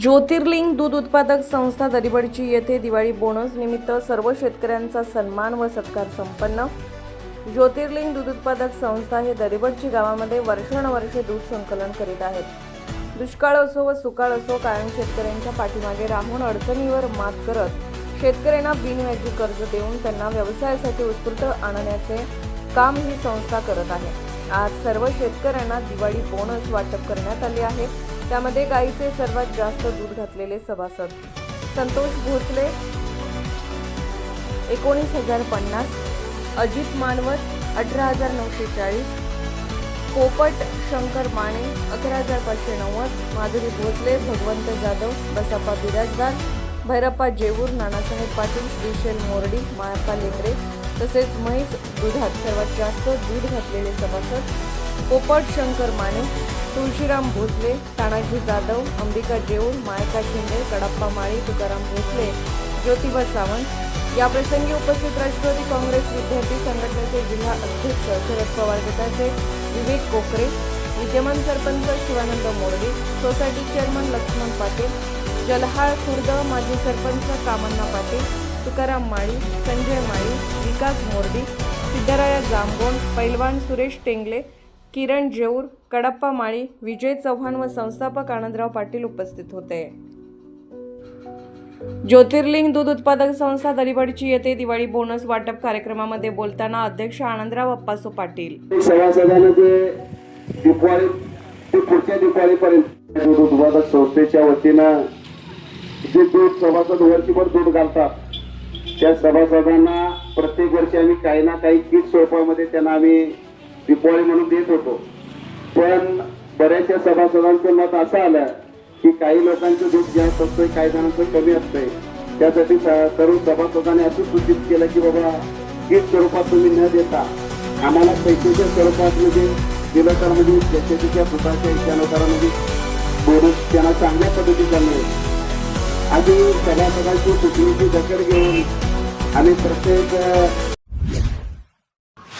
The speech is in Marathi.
ज्योतिर्लिंग दूध उत्पादक संस्था दरिबडची येथे दिवाळी बोनस निमित्त सर्व शेतकऱ्यांचा सन्मान व सत्कार संपन्न. ज्योतिर्लिंग दूध उत्पादक संस्था हे दरिबडची गावामध्ये वर्षानुवर्षे दूध संकलन करीत आहेत. दुष्काळ असो व सुकाळ असो कायम शेतकऱ्यांच्या पाठीमागे राहून अडचणीवर मात करत शेतकऱ्यांना बिनव्याजी कर्ज देऊन त्यांना व्यवसायासाठी उत्स्फूर्त आणण्याचे काम ही संस्था करत आहे. आज सर्व शेतकऱ्यांना दिवाळी बोनस वाटप करण्यात आले आहे. त्यामध्ये गाईचे सर्वात जास्त दूध घातलेले सभासद संतोष भोसले एकोणीस हजार पन्नास अजित मानवत अठरा हजार नऊशे चाळीस पोपट शंकर माने अकरा हजार पाचशे नव्वद माधुरी भोसले भगवंत जाधव बसप्पा बिराजदार भैरप्पा जेवूर नानासाहेब पाटील श्रीशैल मोरडी मायाप्पा लेकरे तसेच महेश दुधात सर्वात जास्त दूध घातलेले सभासद पोपट शंकर माने तुळशीराम भोसले तानाजी जाधव अंबिका जेऊर मायका शिंदे कडाप्पा माळी तुकाराम भोसले ज्योतिबा सावंत. याप्रसंगी उपस्थित राष्ट्रवादी काँग्रेस विद्यार्थी संघटनेचे जिल्हा अध्यक्ष शरद पवार गटाचे विवेक कोकरे विद्यमान सरपंच शिवानंद मोरडे सोसायटी चेअरमन लक्ष्मण पाटील जलहाळ खुर्द माजी सरपंच कामन्ना पाटील तुकाराम माळी संजय माळी विकास मोरडी सिद्धराया जांभोण पैलवान सुरेश टेंगले किरण जेऊर कडप्पा माळी विजय चव्हाण व संस्थापक आनंदराव पाटील उपस्थित होते. ज्योतिर्लिंग दूध उत्पादक संस्था दलिबडची येथे दिवाळी बोनस वाटप कार्यक्रमामध्ये बोलताना अध्यक्ष आनंदराव अप्पासो पाटील. सभासदांना जे दिवाळी ते पुढच्या दिवाळीपर्यंत दूध उत्पादक संस्थेच्या वतीनं जे दूध सभासद वर्षभर दूध घालतात त्या सभासदांना प्रत्येक वर्षी आम्ही काही ना काही किट स्वरूपामध्ये त्यांना आम्ही दीपावळी म्हणून देत होतो. पण बऱ्याचशा सभासदांचं मत असं आलं की काही लोकांचं दूध जास्त असतंय काही जणांचं कमी असतंय. त्यासाठी सर्व सभासदांनी असं सूचित केलं की बाबा किट स्वरूपात तुम्ही न देता आम्हाला पैशाच्या स्वरूपात म्हणजे दिलं तर म्हणजे त्याच्या दुधाच्या इच्छानुसार म्हणजे बोनस त्यांना चांगल्या पद्धतीचा मिळेल. आधी सभासदांची सुटणीची दखल घेऊन आम्ही प्रत्येक